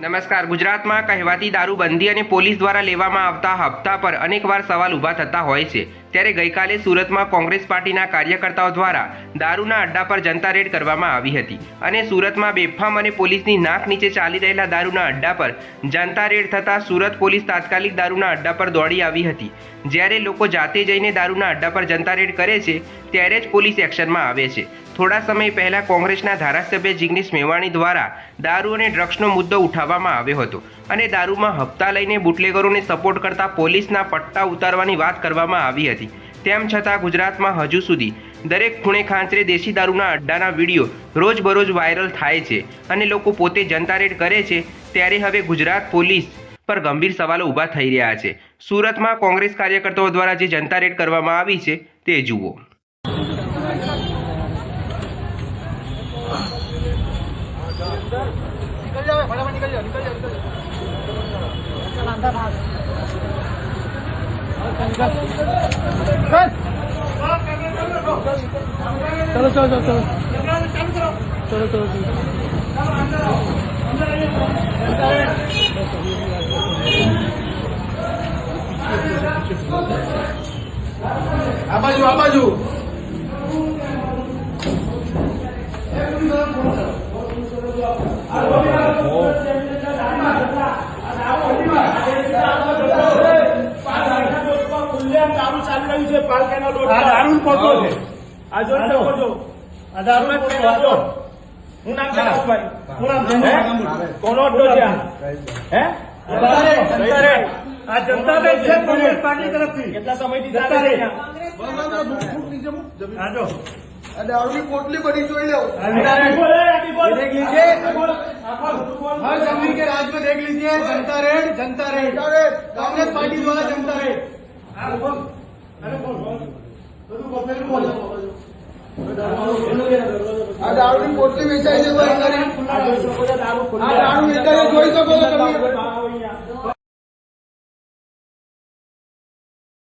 નમસ્કાર. ગુજરાતમાં કહેવાતી દારૂબંધી અને પોલીસ દ્વારા લેવામાં આવતા હપ્તા પર અનેકવાર સવાલ ઊભા થતા હોય છે. ત્યારે ગઈકાલે સુરતમાં કોંગ્રેસ પાર્ટીના કાર્યકર્તાઓ દ્વારા દારૂના અડ્ડા પર જનતા રેડ કરવામાં આવી હતી અને સુરતમાં બેફામ અને પોલીસની નાક નીચે ચાલી રહેલા દારૂના અડ્ડા પર જનતા રેડ થતાં સુરત પોલીસ તાત્કાલિક દારૂના અડ્ડા પર દોડી આવી હતી. જ્યારે લોકો જાતે જઈને દારૂના અડ્ડા પર જનતા રેડ કરે છે, ત્યારે જ પોલીસ એક્શનમાં આવે છે. થોડા સમય પહેલા કોંગ્રેસના ધારાસભ્ય જિગ્નેશ મેવાણી દ્વારા દારૂ અને ડ્રગ્સનો મુદ્દો ઉઠાવવામાં આવ્યો હતો અને દારૂમાં હપ્તા લઈને બુટલેગરોને સપોર્ટ કરતા પોલીસના પટ્ટા ઉતારવાની વાત કરવામાં આવી હતી. તેમ છતાં ગુજરાતમાં હજુ સુધી દરેક ખૂણે ખાંચરે દેશી દારૂના અડ્ડાના વીડિયો રોજબરોજ વાયરલ થાય છે અને લોકો પોતે જનતા રેડ કરે છે, ત્યારે હવે ગુજરાત પોલીસ પર ગંભીર સવાલો ઊભા થઈ રહ્યા છે. સુરતમાં કોંગ્રેસ કાર્યકર્તાઓ દ્વારા જે જનતા રેડ કરવામાં આવી છે, તે જુઓ. નીકળ જાવ નીકળ જાવ નીકળ જાવ ચલો ચલો ચલો ચલો ચલો ચલો આ બાજુ આ બાજુ. દારૂ ચાલી રહ્યું છે પાલકાના રોડ આ દારૂ પોતો છે આ જોઈ શકો છો આ દારૂ તમે પોતો પેલા જો. વાંચો. હું નામ કરાવભાઈ હું નામ હે? જંગુ. કોનો અડ્ડો છે આ? હે જનતા રે, જનતા રે. આ જનતા રે છે કોંગ્રેસ પાર્ટી તરફથી કેટલા સમયથી જનતા ચાલે રે. છે અહીંયા? આ જો. દારૂની પોટલી બની જોઈ લો આ જનતા રે. બોલે, આથી બોલ. દેખ लीजिए। આ બોલ, આ બોલ, તું બોલ. हर जमीन के राज में देख लीजिए जनता रेड जनता रेड कांग्रेस पार्टी द्वारा जनता रेड આ દારૂની પોટલી દારૂ દારૂ વેચાય છે. આ અહીંયા.